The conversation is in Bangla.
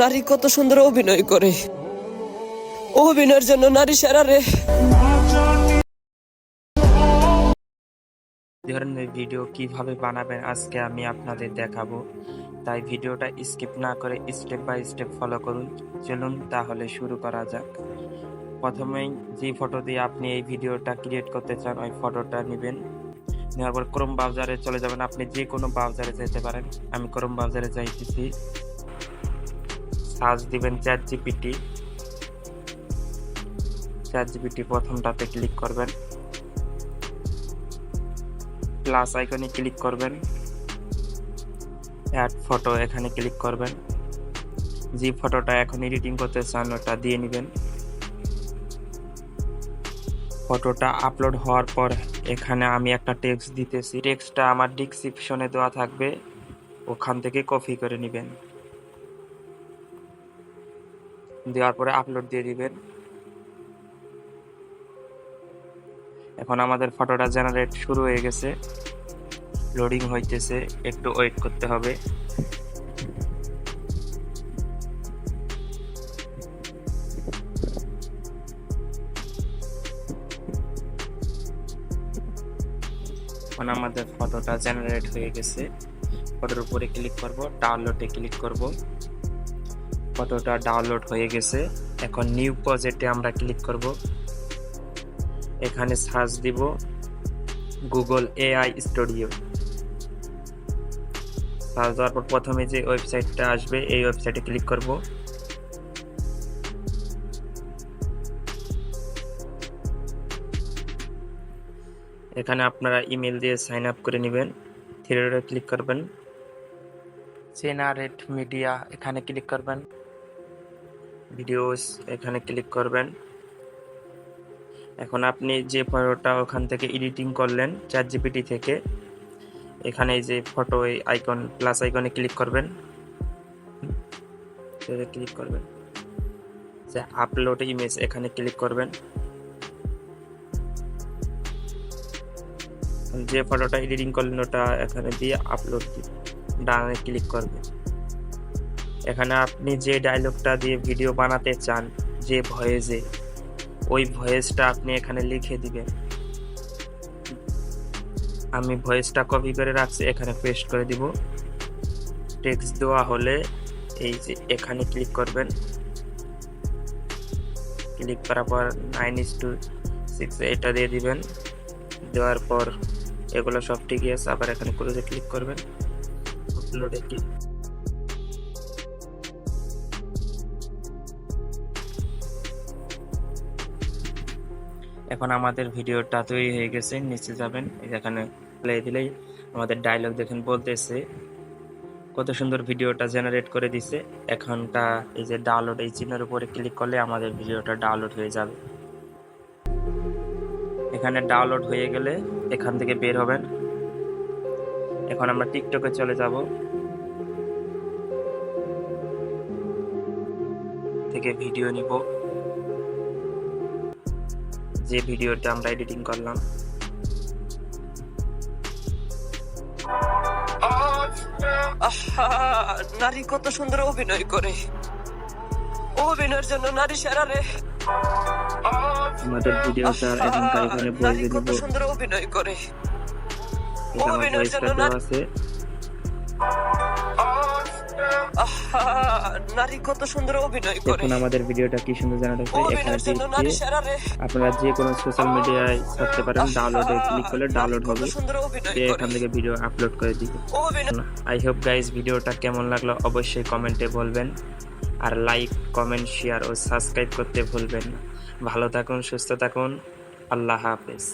নারী কত সুন্দর অভিনয় করে। অভিনয়ের জন্য নারী সেরা রে। ধরনের ভিডিও কীভাবে বানাবেন আজকে আমি আপনাদের দেখাবো। তাই ভিডিওটা স্কিপ না করে স্টেপ বাই স্টেপ ফলো করুন। চলুন তাহলে শুরু করা যাক। প্রথমেই যে ফটো দিয়ে আপনি এই ভিডিওটা ক্রিয়েট করতে চান, ওই ফটোটা নেবেন। নেওয়ার পর ক্রোম ব্রাউজারে চলে যাবেন। আপনি যে কোনো ব্রাউজারে যেতে পারেন। আমি ক্রোম ব্রাউজারে যাইতেছি। সার্চ দিবেন চ্যাট জিপিটি চ্যাট জিপিটি প্রথমটাতে ক্লিক করবেন। প্লাস আইকনে ক্লিক করবেন। অ্যাড ফটো এখানে ক্লিক করবেন। যে ফটোটা এখন এডিটিং করতে চান, ওটা দিয়ে নেবেন। ফটোটা আপলোড হওয়ার পর এখানে আমি একটা টেক্সট দিতেছি। টেক্সটটা আমার ডিসক্রিপশনে দেওয়া থাকবে। ওখান থেকে কপি করে নেবেন। দেওয়ার পরে আপলোড দিয়ে দিবেন। এখন আমাদের ফটোটা জেনারেট শুরু হয়ে গেছে। লোডিং হইতেছে, একটু ওয়েট করতে হবে। এখন আমাদের ফটোটা জেনারেট হয়ে গেছে। ফটোর উপরে ক্লিক করব ডাউনলোডে ক্লিক করব। ফটোটা ডাউনলোড হয়ে গেছে। এখন নিউ প্রজেক্টে আমরা ক্লিক করব। এখানে সার্চ দিব গুগল এআই স্টুডিও সার্চ দেওয়ার পর প্রথমে যে ওয়েবসাইটটা আসবে, এই ওয়েবসাইটে ক্লিক করব। এখানে আপনারা ইমেল দিয়ে সাইন আপ করে নেবেন। থ্রি ক্লিক করবেন। জেনারেট মিডিয়া এখানে ক্লিক করবেন। ভিডিওস এখানে ক্লিক করবেন। এখন আপনি যে ফটোটা ওখান থেকে এডিটিং করলেন চ্যাট জিপিটি থেকে, এখানে যে ফটো এই আইকন প্লাস আইকনে ক্লিক করবেন। ক্লিক করবেন। যে আপলোড ইমেজ এখানে ক্লিক করবেন। যে ফটোটা এডিটিং করলেন ওটা এখানে দিয়ে আপলোড ডানে ক্লিক করবেন। এখানে আপনি যে ডায়লগটা দিয়ে ভিডিও বানাতে চান, যে ভয়েসে, ওই ভয়েসটা আপনি এখানে লিখে দিবেন। আমি ভয়েসটা কপি করে রাখছি, এখানে পেস্ট করে দিব। টেক্সট দেওয়া হলে এই যে এখানে ক্লিক করবেন। ক্লিক করার পর নাইন ইস টু সিক্স এটা দিয়ে দিবেন। দেওয়ার পর এগুলো সব ঠিকই আছে, আবার এখানে ক্লোজে ক্লিক করবেন। আপলোডে ক্লিক এখন আমাদের ভিডিওটা তৈরি হয়ে গেছে, নিচে যাবেন, এখানে প্লে দিলেই আমাদের ডায়লগ দেখেন বলতেছে, কত সুন্দর ভিডিওটা জেনারেট করে দিছে। এখনটা এই যে ডাউনলোড এই চিহ্নের উপরে ক্লিক করলে আমাদের ভিডিওটা ডাউনলোড হয়ে যাবে। এখানে ডাউনলোড হয়ে গেলে এখান থেকে বের হবেন। এখন আমরা টিকটকে চলে যাব। থেকে ভিডিও নিব। যে ভিডিওটা আমরা এডিটিং করলাম। নারী কত সুন্দর অভিনয় করে। অভিনয়ের জন্য নারী সেরা রে। আমাদের ভিডিওটা এখনকার এখানে নারী বসে কত দিব সুন্দর অভিনয় করে। অভিনয়ের জন্য নারী- আছে। নারী কত সুন্দর অভিনয় করে। দেখুন আমাদের ভিডিওটা কি সুন্দর জানাতে এখানে দিয়ে আপনারা যে কোনো সোশ্যাল মিডিয়ায় ছাড়তে পারেন ডাউনলোডে ক্লিক করলে ডাউনলোড হবে। এখান থেকে ভিডিও আপলোড করে দিবে। আই হোপ গাইজ ভিডিওটা কেমন লাগল অবশ্যই কমেন্টে বলবেন। আর লাইক কমেন্ট শেয়ার ও সাবস্ক্রাইব করতে ভুলবেন না। ভালো থাকুন সুস্থ থাকুন। আল্লাহ হাফেজ।